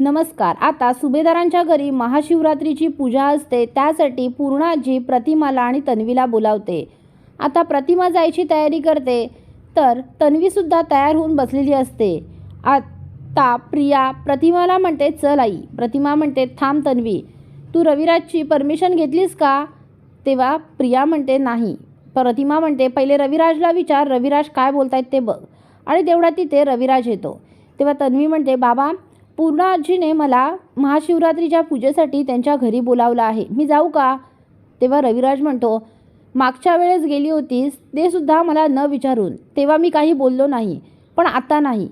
नमस्कार. आता सुभेदारांच्या घरी महाशिवरात्रीची पूजा असते. त्यासाठी पूर्णाजी प्रतिमाला आणि तन्वीला बोलावते. आता प्रतिमा जायची तयारी करते. तर तन्वीसुद्धा तयार होऊन बसलेली असते. आता प्रिया प्रतिमाला म्हणते चल आई. प्रतिमा म्हणते थांब तन्वी. तू रविराजची परमिशन घेतलीस का? तेव्हा प्रिया म्हणते नाही. प्रतिमा म्हणते पहिले रविराजला विचार. रविराज काय बोलतायत ते बघ. आणि तेवढा तिथे रविराज येतो. तेव्हा तन्वी म्हणते बाबा पूर्ण आजीने मला महाशिवरात्रीच्या पूजेसाठी त्यांच्या घरी बोलावलं आहे. मी जाऊ का? तेव्हा रविराज म्हणतो मागच्या वेळेस गेली होतीस ते सुद्धा मला न विचारून. तेव्हा मी काही बोललो नाही पण आता नाही.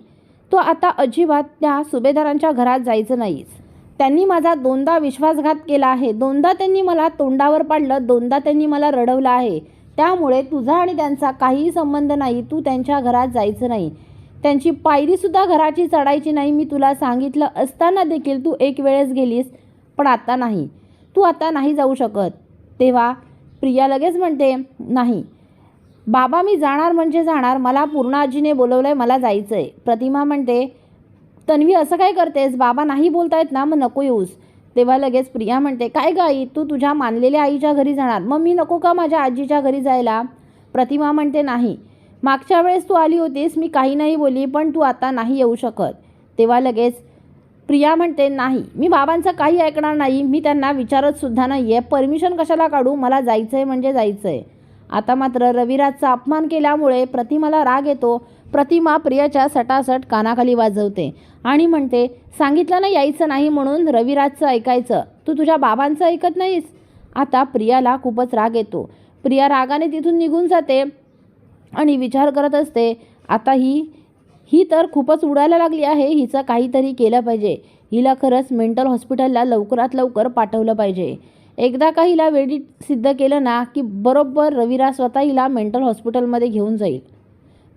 तो आता अजिबात त्या सुभेदारांच्या घरात जायचं नाहीच. त्यांनी माझा दोनदा विश्वासघात केला आहे. दोनदा त्यांनी मला तोंडावर पाडलं दोनदा त्यांनी मला रडवलं आहे. त्यामुळे तुझा आणि त्यांचा काहीही संबंध नाही तू त्यांच्या घरात जायचं नाही. त्यांची पायरीसुद्धा घराची चढायची नाही मी तुला सांगितलं असताना देखील तू एक वेळेस गेलीस पण आता नाही. तू आता नाही जाऊ शकत. तेव्हा प्रिया लगेच म्हणते नाही. बाबा मी जाणार म्हणजे जाणार. मला पूर्ण आजीने बोलवलं आहे मला जायचं आहे प्रतिमा म्हणते तन्वी असं काय करतेस? बाबा नाही बोलतायत ना मग नको येऊस. तेव्हा लगेच प्रिया म्हणते काय ग आई तू तुझ्या मानलेल्या आईच्या घरी जाणार. मग मी नको का माझ्या आजीच्या घरी जायला? प्रतिमा म्हणते नाही. मागच्या वेळेस तू आली होतीस मी काही नाही बोलली पण तू आता नाही येऊ शकत. तेव्हा लगेच प्रिया म्हणते नाही मी बाबांचं काही ऐकणार नाही मी त्यांना विचारतसुद्धा नाही आहे परमिशन कशाला काढू? मला जायचं आहे म्हणजे जायचं आहे आता मात्र रविराजचा अपमान केल्यामुळे प्रतिमाला राग येतो. प्रतिमा प्रियाच्या सटासट कानाखाली वाजवते आणि म्हणते सांगितलं ना यायचं नाही म्हणून रविराजचं ऐकायचं. तू तुझ्या बाबांचं ऐकत नाहीस? आता प्रियाला खूपच राग येतो. प्रिया रागाने तिथून निघून जाते. आणि विचार करत असते आता ही ही तर खूपच उडायला लागली आहे हिचं काहीतरी केलं पाहिजे. हिला खरंच मेंटल हॉस्पिटलला लवकरात लवकर पाठवलं पाहिजे. एकदा का हिला वेळी सिद्ध केलं ना की बरोबर रविरा स्वतः हिला मेंटल हॉस्पिटलमध्ये घेऊन जाईल.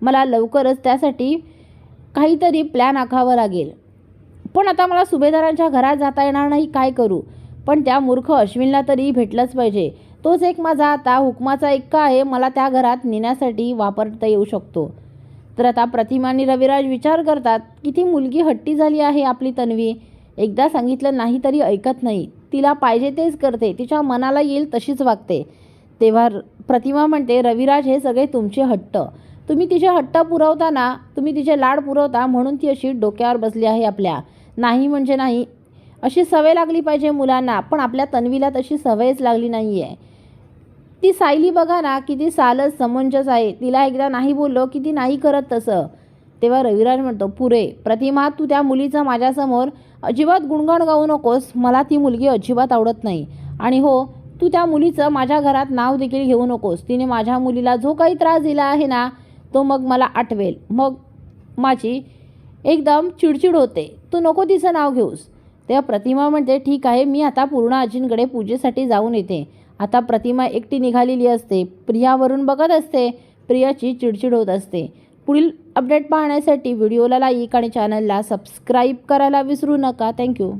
मला लवकरच त्यासाठी काहीतरी प्लॅन आखावा लागेल. पण आता मला सुभेदारांच्या घरात जाता येणार नाही काय करू? पण त्या मूर्ख अश्विनला तरी भेटलंच पाहिजे. तोच एक माझा आता हुकमाचा एक्का आहे मला त्या घरात नेण्यासाठी वापरता येऊ शकतो. तर आता प्रतिमा आणि रविराज विचार करतात की ती मुलगी हट्टी झाली आहे आपली तन्वी? एकदा सांगितलं नाही तरी ऐकत नाही. तिला पाहिजे तेच करते तिच्या मनाला येईल तशीच वागते. तेव्हा र- प्रतिमा म्हणते रविराज हे सगळे तुमचे हट्ट. तुम्ही तिचे हट्ट पुरवता तुम्ही तिचे लाड पुरवता म्हणून ती अशी डोक्यावर बसली आहे आपल्या. नाही म्हणजे नाही. अशी सवय लागली पाहिजे मुलांना पण आपल्या तन्वीला तशी सवयच लागली नाही आहे ती सायली बघा ना किती सालच समंजस आहे. तिला एकदा नाही बोललो की ती नाही करत तसं. तेव्हा रविराज म्हणतो पुरे प्रतिमा तू त्या मुलीचं माझ्यासमोर अजिबात गुणगाण गाऊ नकोस. मला ती मुलगी अजिबात आवडत नाही. आणि हो तू त्या मुलीचं माझ्या घरात नाव देखील घेऊ नकोस. तिने माझ्या मुलीला जो काही त्रास दिला आहे ना तो मग मला आठवेल. मग माझी एकदम चिडचिड होते. तू नको तिचं नाव घेऊस. तेव्हा प्रतिमा म्हणते ठीक आहे मी आता पूर्ण आजींकडे पूजेसाठी जाऊन येते. आता प्रतिमा एकटी निघालेली असते. प्रियावरून बघत असते. प्रियाची चिडचिड होत असते. पुढील अपडेट पाहण्यासाठी व्हिडिओला लाईक आणि चॅनलला सबस्क्राईब करायला विसरू नका. थँक्यू